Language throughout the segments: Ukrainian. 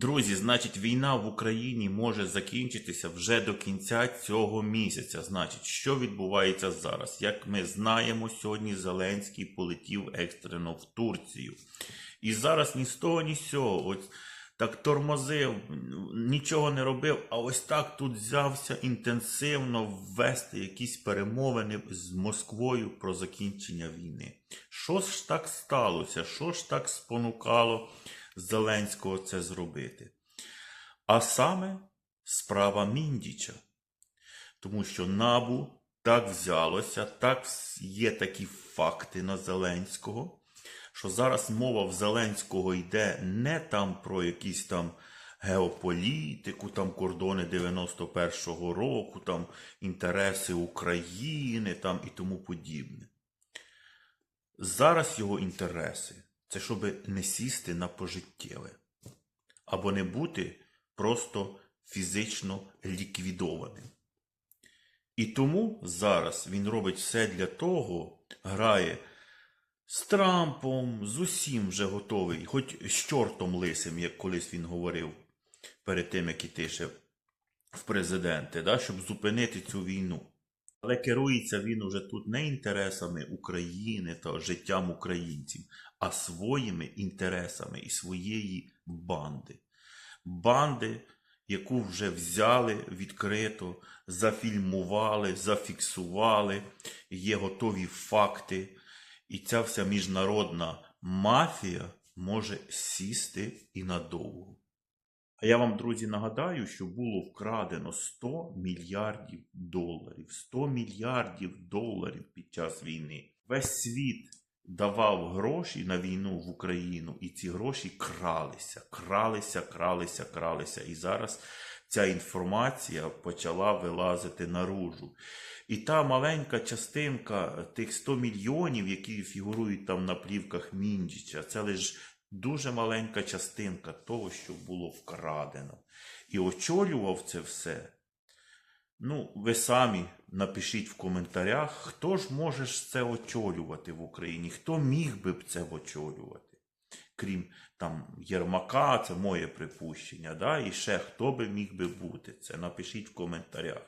Друзі, значить, війна в Україні може закінчитися вже до кінця цього місяця. Значить, що відбувається зараз? Як ми знаємо, сьогодні Зеленський полетів екстрено в Турцію. І зараз ні з того, ні з цього. Ось так тормозив, нічого не робив, а ось так тут взявся інтенсивно ввести якісь перемовини з Москвою про закінчення війни. Що ж так сталося? Що ж так спонукало Зеленського це зробити? А саме справа Міндіча. Тому що набу так взялося, так є такі факти на Зеленського, що зараз мова в Зеленського йде не там про якісь там геополітику, там кордони 91-го року, там інтереси України там і тому подібне. Зараз його інтереси це щоб не сісти на пожиттєве або не бути просто фізично ліквідованим. І тому зараз він робить все для того, грає з Трампом, з усім вже готовий, хоч з чортом лисим, як колись він говорив перед тим, як іти ще в президенти, да, щоб зупинити цю війну. Але керується він уже тут не інтересами України та життям українців, а своїми інтересами і своєї банди. Банди, яку вже взяли відкрито, зафільмували, зафіксували, є готові факти. І ця вся міжнародна мафія може сісти і надовго. А я вам, друзі, нагадаю, що було вкрадено 100 мільярдів доларів. 100 мільярдів доларів під час війни. Весь світ давав гроші на війну в Україну, і ці гроші кралися, кралися, кралися, кралися. І зараз ця інформація почала вилазити наружу. І та маленька частинка тих 100 мільйонів, які фігурують там на плівках Міндіча, це лише дуже маленька частинка того, що було вкрадено. І очолював це все. Ну, ви самі напишіть в коментарях, хто ж може це очолювати в Україні, хто міг би б це очолювати. Крім там Єрмака, це моє припущення, да? і ще хто би міг би бути це. Напишіть в коментарях.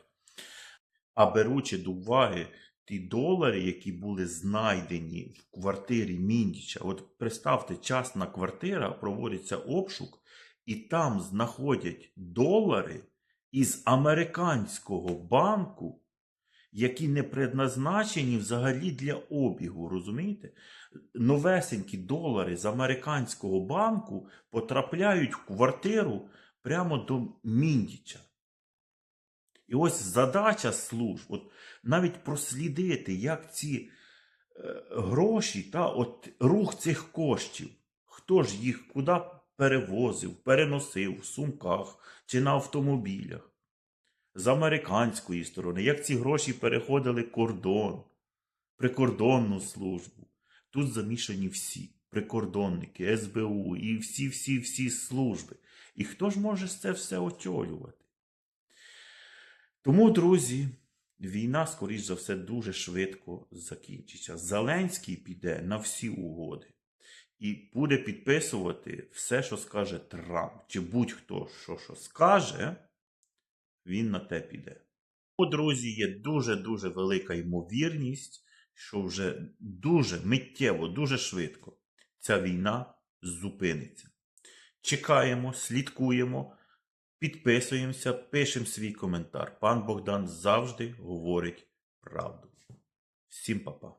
А беручи до уваги ті долари, які були знайдені в квартирі Міндіча, от представте, частна квартира, проводиться обшук, і там знаходять долари із американського банку, які не предназначені взагалі для обігу, розумієте? Новесенькі долари з американського банку потрапляють в квартиру прямо до Міндіча. І ось задача служб, от навіть прослідити, як ці е, гроші, та от рух цих коштів, хто ж їх куди перевозив, переносив в сумках чи на автомобілях. З американської сторони, як ці гроші переходили кордон, прикордонну службу. Тут замішані всі прикордонники, СБУ і всі-всі-всі служби. І хто ж може це все очолювати? Тому, друзі, війна, скоріш за все, дуже швидко закінчиться. Зеленський піде на всі угоди і буде підписувати все, що скаже Трамп. Чи будь-хто що, що скаже, він на те піде. Тому, друзі, є дуже-дуже велика ймовірність, що вже дуже миттєво, дуже швидко ця війна зупиниться. Чекаємо, слідкуємо. Підписуємося, пишемо свій коментар. Пан Богдан завжди говорить правду. Всім па-па.